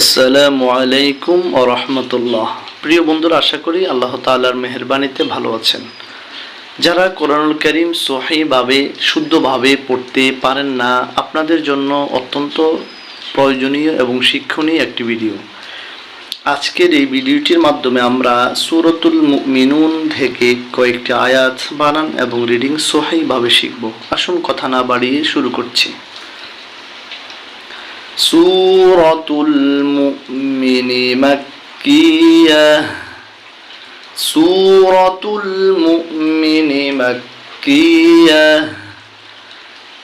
আসসালামু আলাইকুম ও রহমতুল্লাহ। প্রিয় বন্ধুরা, আশা করি আল্লাহ তাআলার মেহেরবানিতে ভালো আছেন। যারা কোরআনুল করিম সহিভাবে, শুদ্ধভাবে পড়তে পারেন না, আপনাদের জন্য অত্যন্ত প্রয়োজনীয় এবং শিক্ষণীয় একটি ভিডিও। আজকের এই ভিডিওটির মাধ্যমে আমরা সুরতুল মিনুন থেকে কয়েকটি আয়াত বানান এবং রিডিং সহিভাবে শিখব। আসুন কথা না বাড়িয়ে শুরু করছি। سورة المؤمن مكية. سورة المؤمن مكية.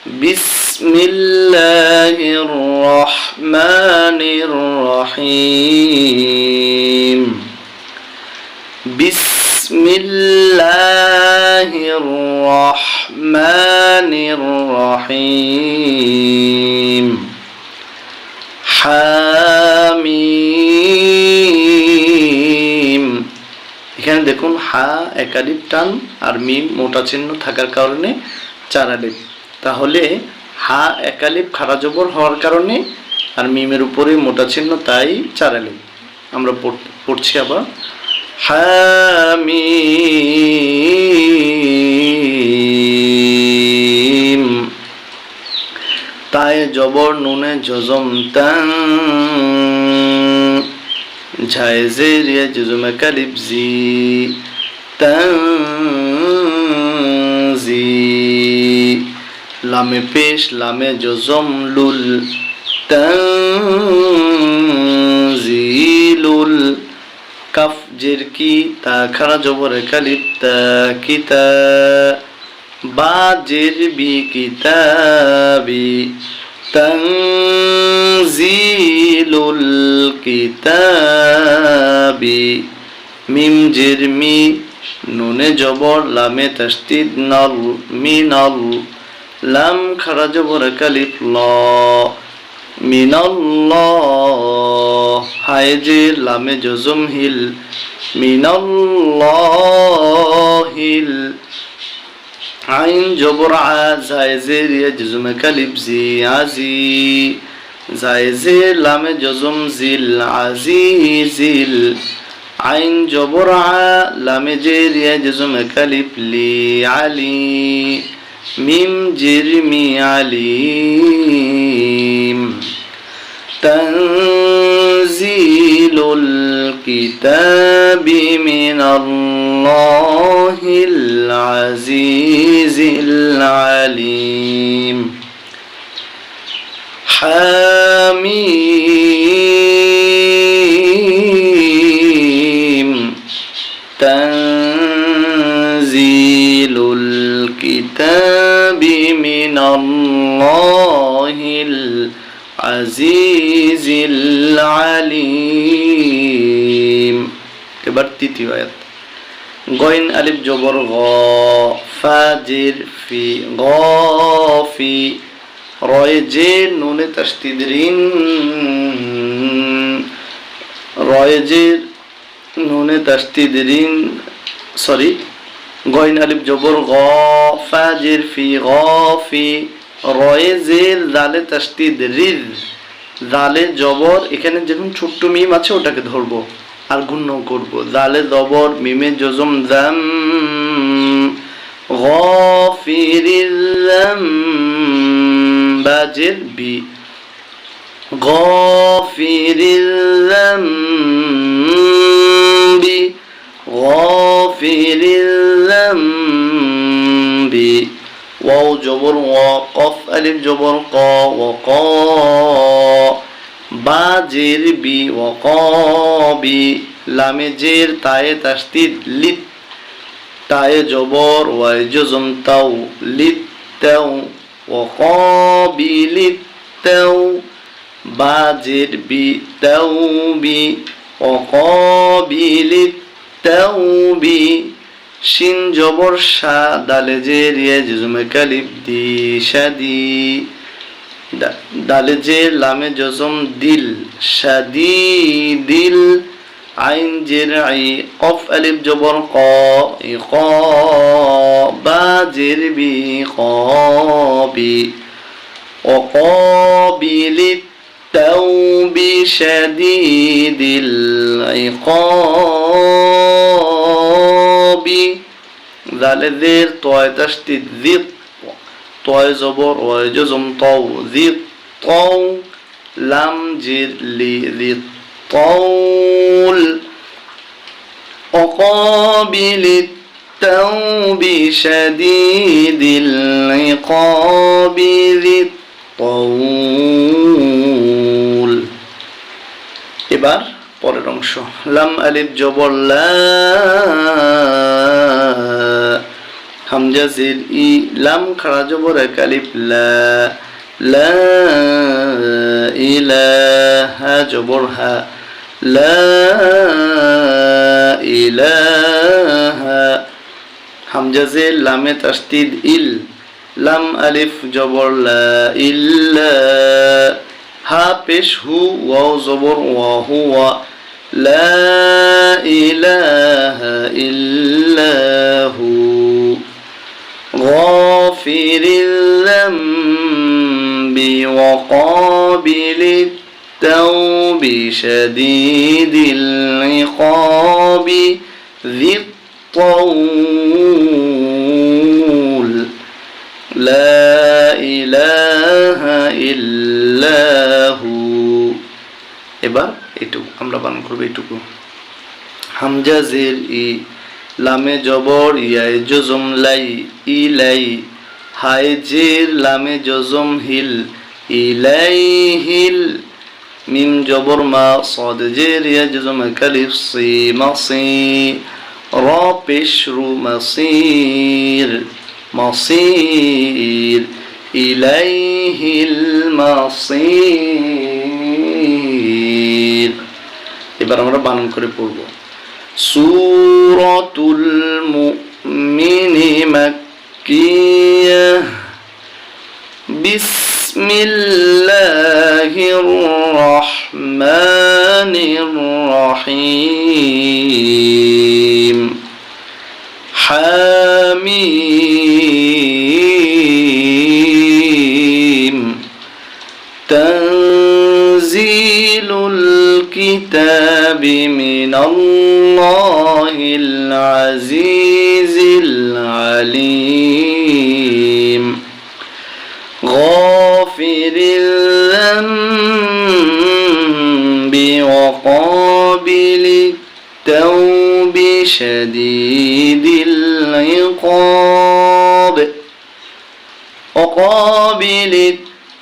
بسم الله الرحمن الرحيم. بسم الله الرحمن الرحيم. হামিম। এখানে দেখুন হা, একালিপ, টান আর মিম মোটা চিহ্ন থাকার কারণে চার আলিপ তাহলে হা, একালিপ, খারা জবর হওয়ার কারণে আর মিমের উপরে মোটা চিহ্ন, তাই চার আলিপ আমরা পড়- পড়ছি আবার। হামিম। জবর নুনে জজম তাং ঝায় জেরিয়া জজমে কালিব জি তাং জি। লামে পেশ, লামে জজম লুল তাং লুল। কাফ জের কি তা খারা জবরে কালিব তা কিতা বাজের বি কিতাবি তংজিলুল কিতাবি মিম জের মি নুনে জবর লামে তস্তিদ নল মি নল লাম খারা জবর কালিফ ল মিনাল্লাহ হায় যে লামে জজম হিল মিনাল্লাহিল আইন জবর আ জায়জের ইয়া জজমে কালিব জি আজি জায়জের লামে জজম জিল আজিজিল আইন জবর আ লামে জের ইয়া জজমে কালিব লি আলি মিম জের মি আলিম تنزيل الكتاب من الله العزيز العليم حميم تنزيل الكتاب من الله العزيز العليم এবার তৃতীয় আয়াত গইন আলিফ জবর গ ফাজির ফি গফি রয় যে নুনে তাসদিদ রিন রয় যে নুনে তাসদিদ রিন সরি গইন আলিফ জবর গ ফাজির ফি গফি রয়ে জের জালে তাসদিদ রির জালে জবর এখানে যখন ছোট্ট মিম আছে, ওটাকে ধরবো। আর গুণ্য করব। জালে জবর, মিমে জজম জাম বাজের বি বি গফিরিল বি ওয়াও জবর ওয়া কফ আলিফ জবর ক ওয়া ক। বা জের বি ওয়া ক বি। লামে জের তায়ে জবর ওয়াই জজম তাও লিত তাও ওয়া ক বি তাও বা জের বি তাও বি ওয়া ক বি লিত তাও বি শিন জবর শা দালে জে রিয়া জজমে কালিব দি শাদি দা- দালে জে লামে জজম দিল শাদি দিল আইন জের আই কফ আলিফ জবর ক ই ক বা জের বি ক বি وقابل التوب شديد العقاب ذالذير طوي تشتيد ذي طوي زبر وجزم طو ذي طو لم جر لي ذي الطول وقابل التوب شديد العقاب ذي الطول এবার পরের অংশ লাম আলিফ জবর লা হামজা জির ই লাম খাড়া জবর এক আলিফ লা লা ইলাহা জবর হা লা ইলাহা হামজা জির লামে তাসদিদ ইল লাম আলিফ জবর লা ইল্লা হা পেশ হু ওয়াও জবর ওয়া হুয়া লা ইলাহা ইল্লাহু غافر الذنب وقابل التوب شديد العقاب ذي الطول لا إله إلا هو এবার এটুকু আমরা বানান করবো এটুকু হামজা জের ই লামে জবর ইয়ায় জজম লাই ইলাই হায় জের লামে জজম হিল ইলাই হিল মিম জবর মা صاد জের ইয়া জজম কালিফ সি মাসি র পেশ রু মাসির মাসির ইলাইহিল মাসির এবার আমরা বানান করে পড়ব সূরাতুল মুমিনি মাক্কিয়া বিসমিল্লাহির الكتاب من الله العزيز العليم. غافر الذنب وقابل التوب شديد العقاب. وقابل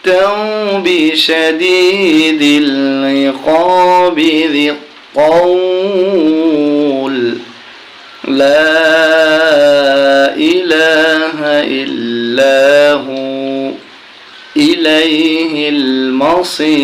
التوب شديد العقاب ذي الطول لا إله إلا هو إليه المصير.